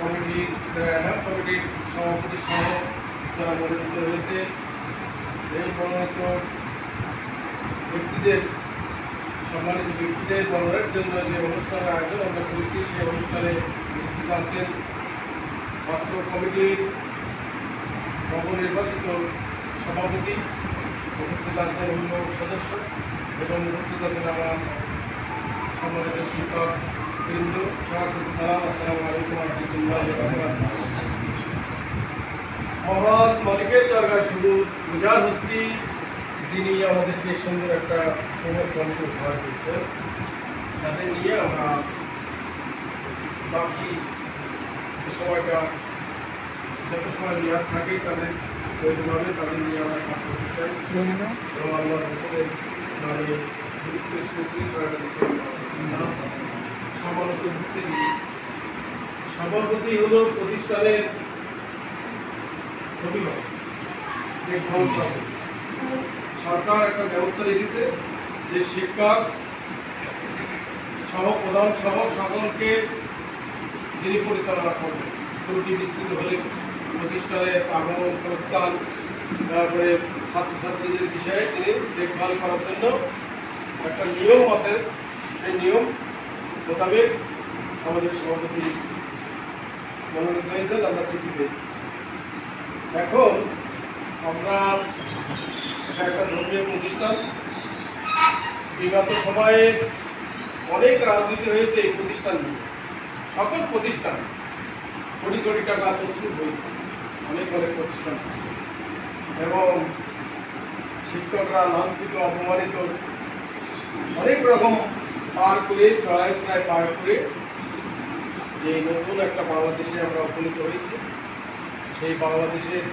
কমিটির অ্যাডাপ কমিটির সভাপতি সহ যারা মনোনীত হয়েছে, এই মনোনীত ব্যক্তিদের, সম্মানিত ব্যক্তিদের বলার জন্য যে অনুষ্ঠানের আয়োজন আমরা করেছি, সেই অনুষ্ঠানে উপস্থিত আছেন ছাত্র কমিটির নবনির্বাচিত সভাপতি, উপস্থিত আছেন অভিভাবক সদস্য এবং উপস্থিত আছেন আমার সম্মানিত শিক্ষক বৃন্দ সভাপতি সালাম আসসালামু আলাইকুম রহমতুল্লাহ মহান মালিকের দরকার শুধু পূজার হচ্ছি যিনি আমাদেরকে সুন্দর একটা প্রমোদ কমিটি উপহার দিচ্ছেন তাদের নিয়ে আমরা বাকি যে সময়টা যত সময় মেয়াদ থাকে তাদের বৈধভাবে তাদের নিয়ে আমরা কাজ করতে চাই এবং আল্লাহ রসুলের সভাপতি হল প্রতিষ্ঠানের অভিভাবক। সরকার একটা ব্যবস্থা রেখেছে যে শিক্ষক সহ, প্রধান সহ সকলকে তিনি পরিচালনা করবেন। ত্রুটি বিস্তৃত হলে প্রতিষ্ঠানের আগমন প্রস্থান, তারপরে ছাত্রছাত্রীদের বিষয়ে তিনি দেখভাল করার জন্য একটা নিয়ম আছে। সেই নিয়ম মোতাবেক আমাদের সভাপতি মনোনীত হয়েছেন আমরা চিঠি পেয়েছি। এখন আমরা এটা একটা ধর্মীয় প্রতিষ্ঠান, বিগত সময়ে অনেক রাজনীতি হয়েছে এই প্রতিষ্ঠান সকল প্রতিষ্ঠান কোটি কোটি টাকা প্রস্তুত হয়েছে, অনেক অনেক প্রতিষ্ঠান। এবং শিক্ষকরা লাঞ্ছিত অপমানিত অনেক রকম পার করে চড়াই প্রায় পার করে যে নতুন একটা বাংলাদেশে আমরা উপনীত হয়েছি। সেই বাংলাদেশের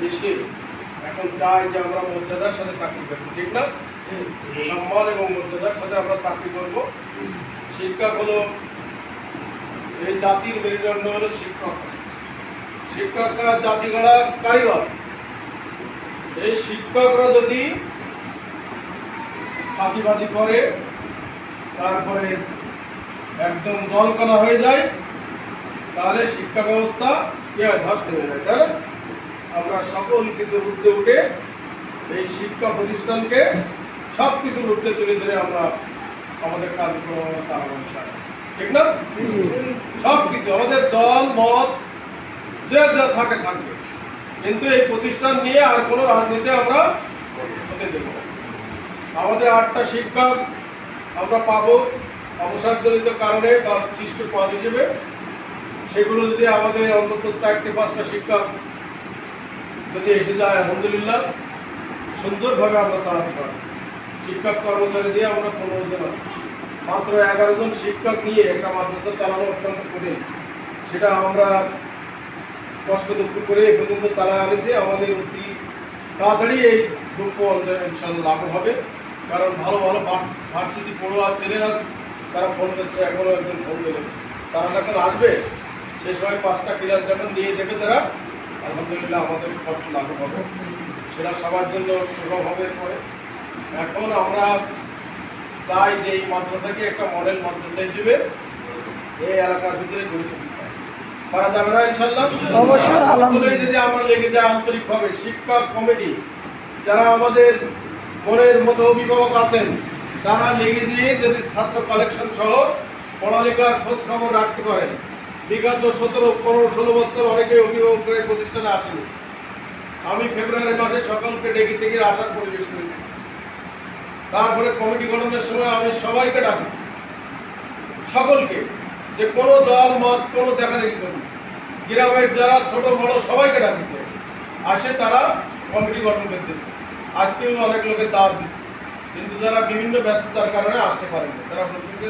দেশে এখন চাই যে আমরা মর্যাদার সাথে চাকরি করব, ঠিক না? সম্মান এবং মর্যাদার সাথে আমরা চাকরি করব। শিক্ষক হলো, এই জাতির মেরুদণ্ড হলো শিক্ষক শিক্ষকরা জাতি গড়া কারিগর। এই শিক্ষকরা যদি ফাঁকিবাজি করে, তারপরে একদম দল দলকানা হয়ে যায়, তাহলে শিক্ষা ব্যবস্থা কি হয় ধস নেমে যায়, তাই আমরা সকল কিছু উঠতে উঠে এই শিক্ষা প্রতিষ্ঠানকে সব কিছু উঠতে তুলে ধরে আমরা আমাদের কার্যক্রম চালাবো ইনশাআল্লাহ। ঠিক না সব কিছু আমাদের দল, মত, যে যা থাকে থাকবে কিন্তু এই প্রতিষ্ঠান নিয়ে আর কোনো রাজনীতি আমরা হতে দেবো। আমাদের আটটা শিক্ষক আমরা পাবো অবসরজনিত কারণে বা সৃষ্ট পদ হিসেবে। সেগুলো যদি আমাদের অন্তত চারটে, পাঁচটা শিক্ষক যদি এসে যায়, আলহামদুলিল্লাহ, সুন্দরভাবে আমরা চালাতে পারব। শিক্ষক কর্মচারী দিয়ে আমরা পনেরো। মাত্র এগারো জন শিক্ষক নিয়ে একটা মাদ্রাসা চালানো অত্যন্ত কঠিন। সেটা আমরা কষ্ট দুঃখ করে এ পর্যন্ত চালা আনেছি আমাদের অতি তাড়াতাড়ি এই দুঃখ ইনশাল্লাহ লাভ হবে। কারণ ভালো ভালো ভার্সিটি পড়ুয়া ছেলেরা তারা ফোন করছে এখনও একজন ফোন দেবে তারা যখন আসবে সে সময় পাঁচটা ক্লাস যখন দিয়ে দেবে তারা আলহামদুলিল্লাহ আমাদের কষ্ট লাঘব হবে সেটা সবার জন্য সুগম হবে পরে এখন আমরা চাই যে এই মাদ্রাসাকে একটা মডেল মাদ্রাসা হিসেবে এই এলাকার ভিতরে গড়ে তুলতে। পারা যাবে না ইনশাল্লাহ অবশ্যই, আলহামদুলিল্লাহ। যদি আমরা লেগে যাই আন্তরিকভাবে শিক্ষক কমিটি যারা আমাদের মনের মতো অভিভাবক আছেন, তারা লেগে দিয়ে যদি ছাত্র কালেকশন সহ পড়ালেখার খোঁজ খবর রাখতে পারেন। বিগত সতেরো, পনেরো, ষোলো বছর অনেকে অভিভাবক করে প্রতিষ্ঠানে আসেন। আমি ফেব্রুয়ারি মাসে সকলকে ডেকে ডেকে আসার পরিবেশ করি। তারপরে কমিটি গঠনের সময় আমি সবাইকে ডাকি। সকলকে যে কোনো দল, মত, কোনো দেখা দেখি করুন। গ্রামের যারা ছোট, বড় সবাইকে ডাকিছে আসে তারা কমিটি গঠন করতেছে আজকেও অনেক লোকের দাওয়াত দিচ্ছে কিন্তু যারা বিভিন্ন ব্যস্ততার কারণে আসতে পারেনি তারা বলতেছে